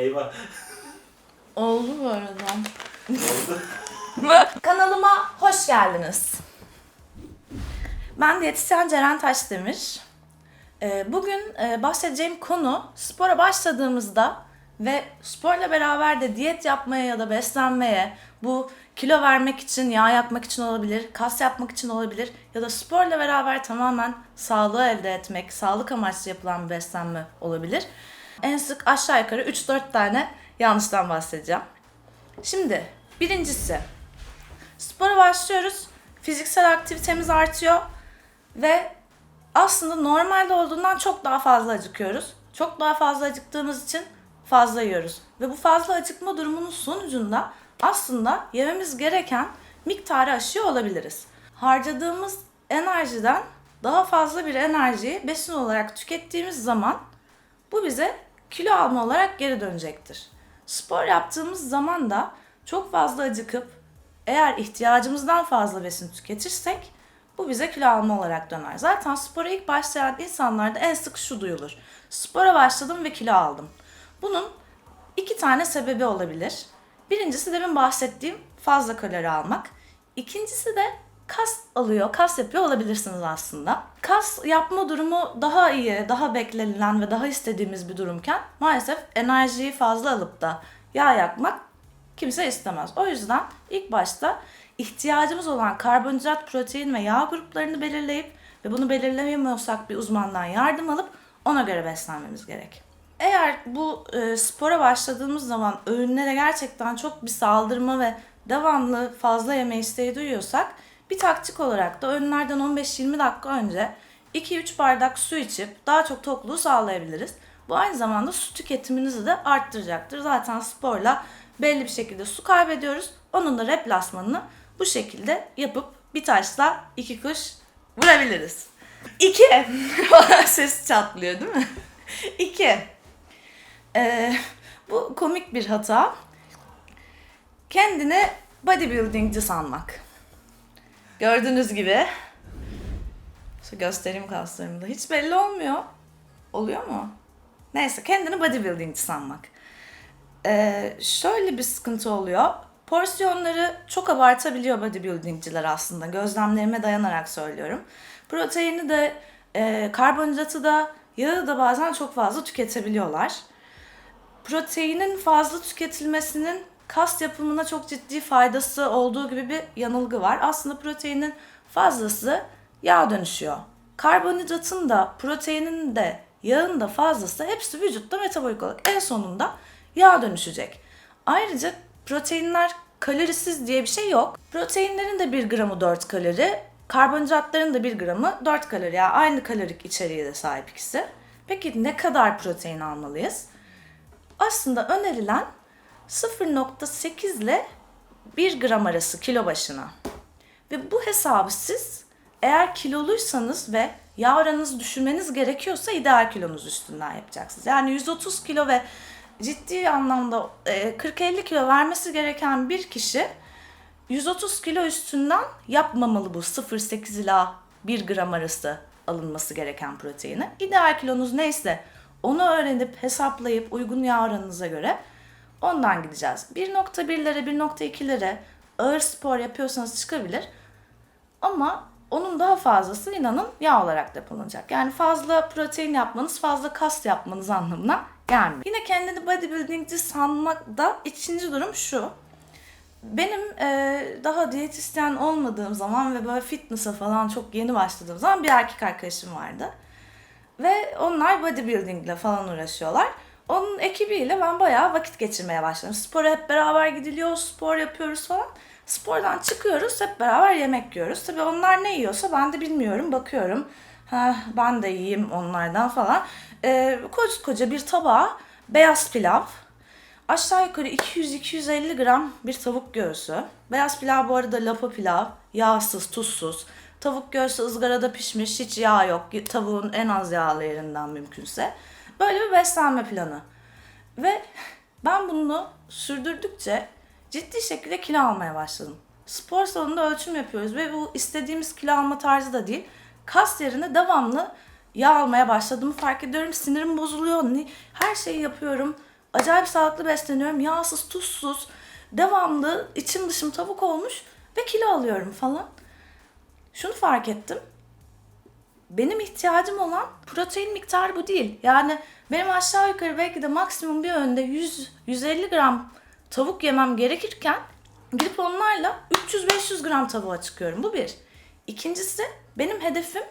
Eyvah. Oldu bu arada. Oldu. Kanalıma hoş geldiniz. Ben diyetisyen Ceren Taşdemir. Ee, Bugün e, bahsedeceğim konu spora başladığımızda ve sporla beraber de diyet yapmaya ya da beslenmeye, bu kilo vermek için, yağ yakmak için olabilir, kas yapmak için olabilir ya da sporla beraber tamamen sağlığı elde etmek, sağlık amaçlı yapılan bir beslenme olabilir. En sık aşağı yukarı 3-4 tane yanlıştan bahsedeceğim. Şimdi birincisi Spora başlıyoruz. Fiziksel aktivitemiz artıyor ve aslında normalde olduğundan çok daha fazla acıkıyoruz. Çok daha fazla acıktığımız için fazla yiyoruz. Ve bu fazla acıkma durumunun sonucunda aslında yememiz gereken miktarı aşıyor olabiliriz. Harcadığımız enerjiden daha fazla bir enerjiyi besin olarak tükettiğimiz zaman bu bize kilo alma olarak geri dönecektir. Spor yaptığımız zaman da çok fazla acıkıp eğer ihtiyacımızdan fazla besin tüketirsek bu bize kilo alma olarak döner. Zaten spora ilk başlayan insanlarda en sık şu duyulur. Spora başladım ve kilo aldım. Bunun iki tane sebebi olabilir. Birincisi demin bahsettiğim fazla kalori almak. İkincisi de kas alıyor, kas yapıyor olabilirsiniz aslında. Kas yapma durumu daha iyi, daha beklenilen ve daha istediğimiz bir durumken maalesef enerjiyi fazla alıp da yağ yakmak kimse istemez. O yüzden ilk başta ihtiyacımız olan karbonhidrat, protein ve yağ gruplarını belirleyip ve bunu belirleyemiyorsak bir uzmandan yardım alıp ona göre beslenmemiz gerek. Eğer bu e, spora başladığımız zaman öğünlere gerçekten çok bir saldırma ve devamlı fazla yeme isteği duyuyorsak bir taktik olarak da öğünlerden 15-20 dakika önce 2-3 bardak su içip daha çok tokluğu sağlayabiliriz. Bu aynı zamanda su tüketiminizi de arttıracaktır. Zaten sporla belli bir şekilde su kaybediyoruz. Onun da replasmanını bu şekilde yapıp bir taşla iki kuş vurabiliriz. İki. Ses çatlıyor değil mi? İki. Ee, bu komik bir hata. Kendini bodybuildingci sanmak. Gördüğünüz gibi şu göstereyim kaslarımda. Hiç belli olmuyor. Oluyor mu? Neyse kendini bodybuildingci sanmak. Ee, şöyle bir sıkıntı oluyor. Porsiyonları çok abartabiliyor bodybuildingciler aslında. Gözlemlerime dayanarak söylüyorum. Proteini de, e, karbonhidratı da, yağı da bazen çok fazla tüketebiliyorlar. Proteinin fazla tüketilmesinin kas yapımına çok ciddi faydası olduğu gibi bir yanılgı var. Aslında proteinin fazlası yağ dönüşüyor. Karbonhidratın da, proteinin de, yağın da fazlası hepsi vücutta metabolik olarak en sonunda yağ dönüşecek. Ayrıca proteinler kalorisiz diye bir şey yok. Proteinlerin de 1 gramı 4 kalori, karbonhidratların da 1 gramı 4 kalori. Yani aynı kalorik içeriğe de sahip ikisi. Peki ne kadar protein almalıyız? Aslında önerilen 0.8 ile 1 gram arası kilo başına. Ve bu hesabı siz eğer kiloluysanız ve yağ oranınızı düşürmeniz gerekiyorsa ideal kilonuz üstünden yapacaksınız. Yani 130 kilo ve ciddi anlamda e, 40-50 kilo vermesi gereken bir kişi 130 kilo üstünden yapmamalı bu 0.8 ila 1 gram arası alınması gereken proteini. İdeal kilonuz neyse onu öğrenip hesaplayıp uygun yağ oranınıza göre ondan gideceğiz. 1.1'lere 1.2'lere ağır spor yapıyorsanız çıkabilir. Ama onun daha fazlası inanın yağ olarak depolanacak. Yani fazla protein yapmanız, fazla kas yapmanız anlamına gelmiyor. Yine kendini bodybuildingci sanmak da ikinci durum şu. Benim e, daha diyetisyen olmadığım zaman ve böyle fitness'a falan çok yeni başladığım zaman bir erkek arkadaşım vardı. Ve onlar bodybuildingle falan uğraşıyorlar. Onun ekibiyle ben bayağı vakit geçirmeye başladım. Spora hep beraber gidiliyor, spor yapıyoruz falan. Spordan çıkıyoruz, hep beraber yemek yiyoruz. Tabii onlar ne yiyorsa ben de bilmiyorum, bakıyorum. Ha, ben de yiyeyim onlardan falan. Ee, koca bir tabağa beyaz pilav, aşağı yukarı 200-250 gram bir tavuk göğsü. Beyaz pilav bu arada lapa pilav, yağsız, tuzsuz. Tavuk göğsü ızgarada pişmiş, hiç yağ yok. Tavuğun en az yağlı yerinden mümkünse. Böyle bir beslenme planı. Ve ben bunu sürdürdükçe ciddi şekilde kilo almaya başladım. Spor salonunda ölçüm yapıyoruz ve bu istediğimiz kilo alma tarzı da değil. Kas yerine devamlı yağ almaya başladığımı fark ediyorum. Sinirim bozuluyor. Her şeyi yapıyorum. acayip sağlıklı besleniyorum. Yağsız, tuzsuz, devamlı içim dışım tavuk olmuş ve kilo alıyorum falan. Şunu fark ettim. Benim ihtiyacım olan protein miktarı bu değil. Yani benim aşağı yukarı belki de maksimum bir önde 100-150 gram tavuk yemem gerekirken gidip onlarla 300-500 gram tavuğa çıkıyorum. Bu bir. İkincisi benim hedefim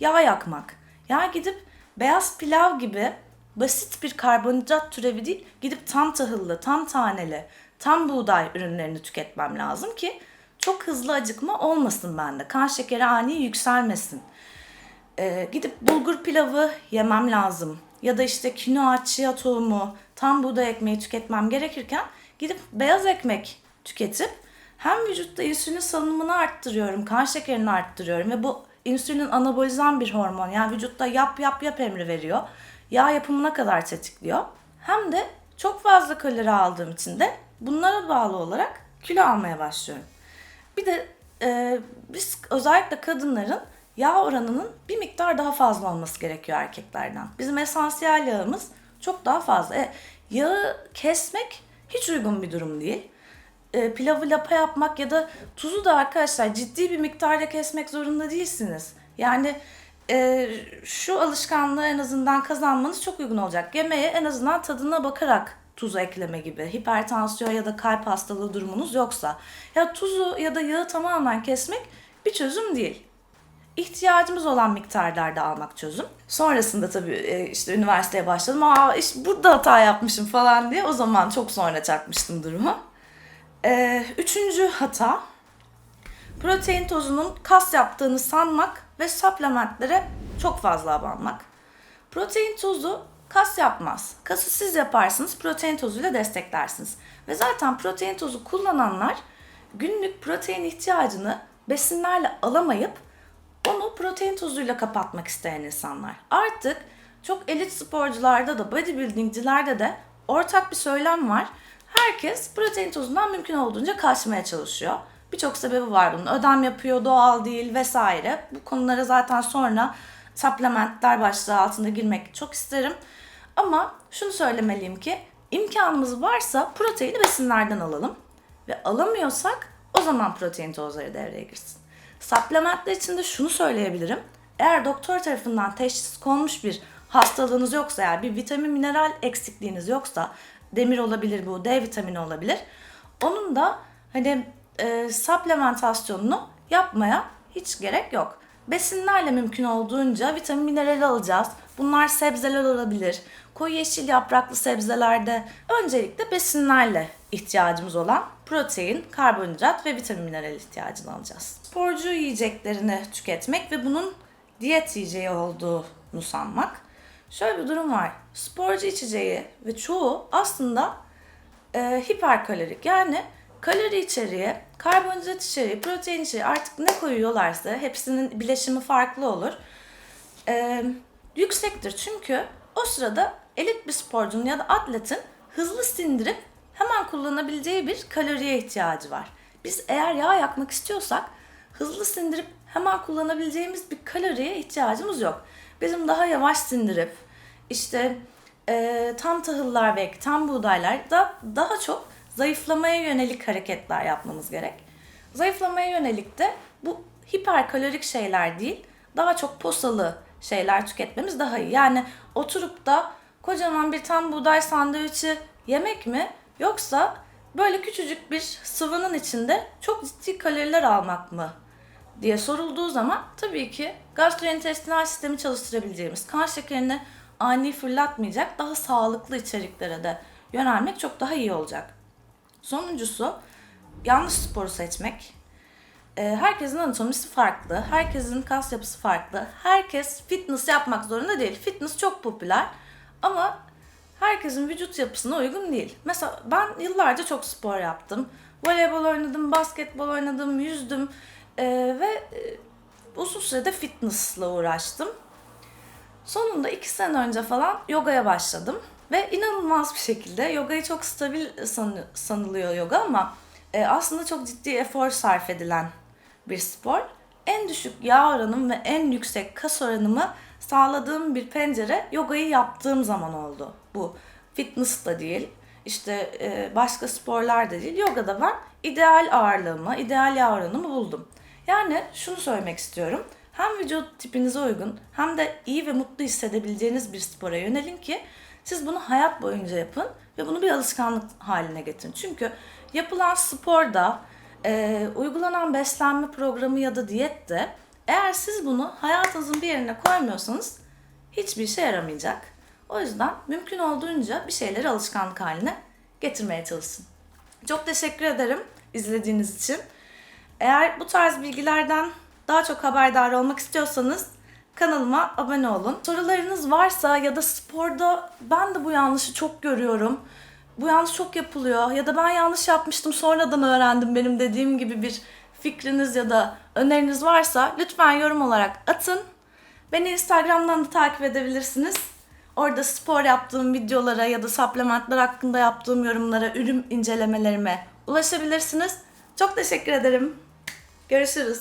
yağ yakmak. Ya gidip beyaz pilav gibi basit bir karbonhidrat türevi değil, gidip tam tahıllı, tam taneli, tam buğday ürünlerini tüketmem lazım ki çok hızlı acıkma olmasın bende. Kan şekeri ani yükselmesin. Ee, gidip bulgur pilavı yemem lazım. Ya da işte kinoa, chia tohumu, tam buğday ekmeği tüketmem gerekirken gidip beyaz ekmek tüketip hem vücutta insülin salınımını arttırıyorum, kan şekerini arttırıyorum ve bu insülin anabolizan bir hormon. Yani vücutta yap yap yap emri veriyor. Yağ yapımına kadar tetikliyor. Hem de çok fazla kalori aldığım için de bunlara bağlı olarak kilo almaya başlıyorum. Bir de e, biz özellikle kadınların yağ oranının bir miktar daha fazla olması gerekiyor erkeklerden. Bizim esansiyel yağımız çok daha fazla. E, yağı kesmek hiç uygun bir durum değil. E, pilavı lapa yapmak ya da tuzu da arkadaşlar ciddi bir miktarda kesmek zorunda değilsiniz. Yani e, şu alışkanlığı en azından kazanmanız çok uygun olacak. Yemeğe en azından tadına bakarak tuz ekleme gibi hipertansiyon ya da kalp hastalığı durumunuz yoksa ya tuzu ya da yağı tamamen kesmek bir çözüm değil. İhtiyacımız olan miktarlarda almak çözüm. Sonrasında tabii e, işte üniversiteye başladım. Aa işte burada hata yapmışım falan diye o zaman çok sonra çakmıştım durumu. Ee, üçüncü hata protein tozunun kas yaptığını sanmak ve supplementlere çok fazla abanmak. Protein tozu kas yapmaz. Kası siz yaparsınız, protein tozuyla desteklersiniz. Ve zaten protein tozu kullananlar günlük protein ihtiyacını besinlerle alamayıp onu protein tozuyla kapatmak isteyen insanlar. Artık çok elit sporcularda da bodybuildingcilerde de ortak bir söylem var. Herkes protein tozundan mümkün olduğunca kaçmaya çalışıyor. Birçok sebebi var bunun. Ödem yapıyor, doğal değil vesaire. Bu konulara zaten sonra supplementler başlığı altında girmek çok isterim. Ama şunu söylemeliyim ki imkanımız varsa proteini besinlerden alalım. Ve alamıyorsak o zaman protein tozları devreye girsin. Supplementler için de şunu söyleyebilirim. Eğer doktor tarafından teşhis konmuş bir hastalığınız yoksa yani bir vitamin mineral eksikliğiniz yoksa demir olabilir bu, D vitamini olabilir. Onun da hani e, supplementasyonunu yapmaya hiç gerek yok. Besinlerle mümkün olduğunca vitamin minerali alacağız. Bunlar sebzeler olabilir. Koyu yeşil yapraklı sebzelerde öncelikle besinlerle ihtiyacımız olan protein, karbonhidrat ve vitamin mineral ihtiyacını alacağız. Sporcu yiyeceklerini tüketmek ve bunun diyet yiyeceği olduğunu sanmak. Şöyle bir durum var. Sporcu içeceği ve çoğu aslında e, hiperkalorik. Yani kalori içeriği, karbonhidrat içeriği, protein içeriği artık ne koyuyorlarsa hepsinin bileşimi farklı olur. E, yüksektir çünkü o sırada elit bir sporcunun ya da atletin hızlı sindirip hemen kullanabileceği bir kaloriye ihtiyacı var. Biz eğer yağ yakmak istiyorsak hızlı sindirip hemen kullanabileceğimiz bir kaloriye ihtiyacımız yok. Bizim daha yavaş sindirip işte e, tam tahıllar ve tam buğdaylar da daha çok zayıflamaya yönelik hareketler yapmamız gerek. Zayıflamaya yönelik de bu hiperkalorik şeyler değil, daha çok posalı şeyler tüketmemiz daha iyi. Yani oturup da kocaman bir tam buğday sandviçi yemek mi yoksa böyle küçücük bir sıvının içinde çok ciddi kaloriler almak mı diye sorulduğu zaman tabii ki gastrointestinal sistemi çalıştırabileceğimiz, kan şekerini ani fırlatmayacak daha sağlıklı içeriklere de yönelmek çok daha iyi olacak. Sonuncusu yanlış sporu seçmek. Ee, herkesin anatomisi farklı, herkesin kas yapısı farklı. Herkes fitness yapmak zorunda değil. Fitness çok popüler ama herkesin vücut yapısına uygun değil. Mesela ben yıllarca çok spor yaptım. Voleybol oynadım, basketbol oynadım, yüzdüm ee, ve e, uzun sürede fitnessla uğraştım. Sonunda iki sene önce falan yogaya başladım. Ve inanılmaz bir şekilde yogayı çok stabil sanılıyor yoga ama e, aslında çok ciddi efor sarf edilen bir spor. En düşük yağ oranım ve en yüksek kas oranımı sağladığım bir pencere yogayı yaptığım zaman oldu. Bu fitness da değil, işte e, başka sporlar da değil. Yogada ben ideal ağırlığımı, ideal yağ oranımı buldum. Yani şunu söylemek istiyorum. Hem vücut tipinize uygun hem de iyi ve mutlu hissedebileceğiniz bir spora yönelin ki siz bunu hayat boyunca yapın ve bunu bir alışkanlık haline getirin. Çünkü yapılan sporda, e, uygulanan beslenme programı ya da diyette eğer siz bunu hayatınızın bir yerine koymuyorsanız hiçbir işe yaramayacak. O yüzden mümkün olduğunca bir şeyleri alışkanlık haline getirmeye çalışın. Çok teşekkür ederim izlediğiniz için. Eğer bu tarz bilgilerden daha çok haberdar olmak istiyorsanız kanalıma abone olun. Sorularınız varsa ya da sporda ben de bu yanlışı çok görüyorum. Bu yanlış çok yapılıyor ya da ben yanlış yapmıştım sonradan öğrendim benim dediğim gibi bir fikriniz ya da öneriniz varsa lütfen yorum olarak atın. Beni Instagram'dan da takip edebilirsiniz. Orada spor yaptığım videolara ya da supplementler hakkında yaptığım yorumlara, ürün incelemelerime ulaşabilirsiniz. Çok teşekkür ederim. Görüşürüz.